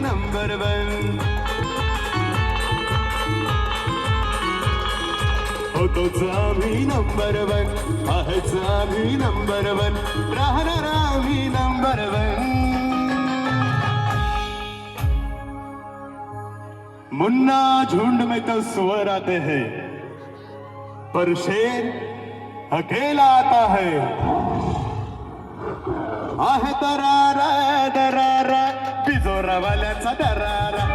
Number one होतोच आम्ही number one आहेच आम्ही नंबर वन राहणार आम्ही नंबर वन मुन्ना झुंड में तो सुअर आते हैं पर शेर अकेला आता है। आहे दरारा दरारा बिजोरावाल्याचा दरारा.